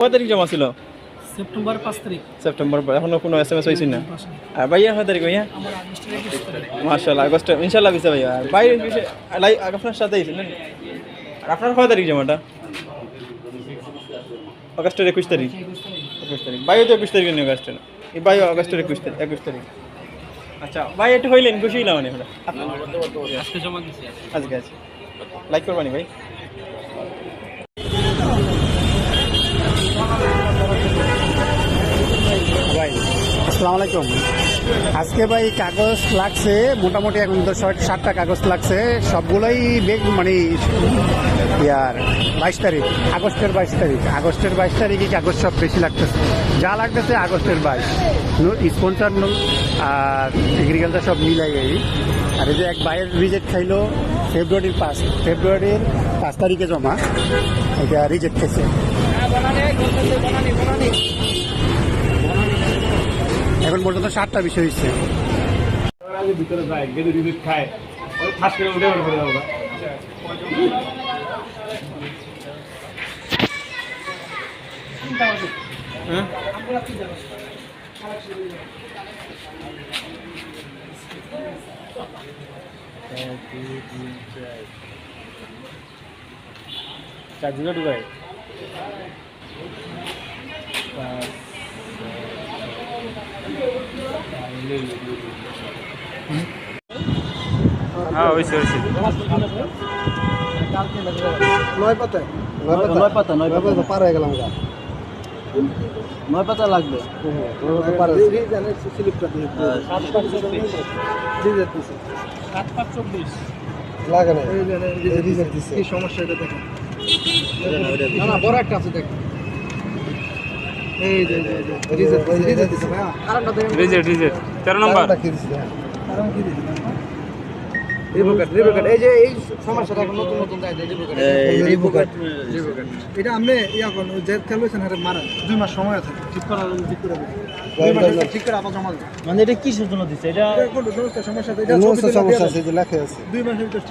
কয় তারিখ জমা ছিল? সেপ্টেম্বর পাঁচ তারিখ। সেপ্টেম্বর এখনও কোনো এস এম এস হয়েছে না আর ভাইয়া কয় তারিখ ভাইয়া? মার্শাল্লাহ আগস্ট ইনশাল্লাহ দিছে ভাইয়া। বাইরে লাই আপনার সাথে ছিলেন আর আপনার কয় তারিখ জমাটা? আগস্টের একুশ তারিখ। একুশ তারিখ। বাইও তো একুশ তারিখ নিয়ে আগস্টের এই বাইও আগস্টের একুশ তারিখ একুশ তারিখ। আচ্ছা ভাই একটু হইলেন খুশি হইলাম মানে আজকে জমা আজকে আছে। লাইক করবানি ভাই ভাই। আসসালামু আলাইকুম। আজকে ভাই কাগজ লাগছে, মোটামুটি এখন তো সাতটা কাগজ লাগছে। সবগুলোই বেগ মানে ইয়ার বাইশ তারিখ, আগস্টের বাইশ তারিখ। আগস্টের বাইশ তারিখে কাগজ সব বেশি লাগতেছে। যা লাগতেছে আগস্টের বাইশ। স্পন্সার আর এগ্রিকালচার সব মিলাই এই। আর এই যে এক বাইরের রিজেক্ট খাইলো ফেব্রুয়ারির পাঁচ ফেব্রুয়ারির পাঁচ তারিখে জমা। এটা রিজেক্ট খেয়েছে এখন পর্যন্ত সাতটা বিষয় হচ্ছে ভিতরে যায় গেলে রিজিট খায় ওই ফাঁস করে উঠে পড়ে যাব হ্যাঁ চার দিনে ঢুকায়। হ্যাঁ হয়েছে হয়েছে নয় পাতা নয় পাতা। নয় পাতা পার হয়ে গেলাম নয় পাতা লাগবে। লাগে না। সমস্যা এটা দেখেন? না না বড় একটা আছে দেখেন এই যে রিজেক্ট রিজেক্ট দিছে ভাই কারণটা দেখেন রিজেট রিজেট তেরো নম্বর। এটা আপনি ইয়া করুন যে তেল হয়েছেন মারা দুই মাস সময় আছে ঠিক করার ঠিক করে দেবেন দুই মাস ঠিক করে আবার জমা মানে এটা কিসের জন্য দিচ্ছে এটা এটা সমস্যা সমস্যা আছে যে লেখা আছে। দুই মাসের ঠিক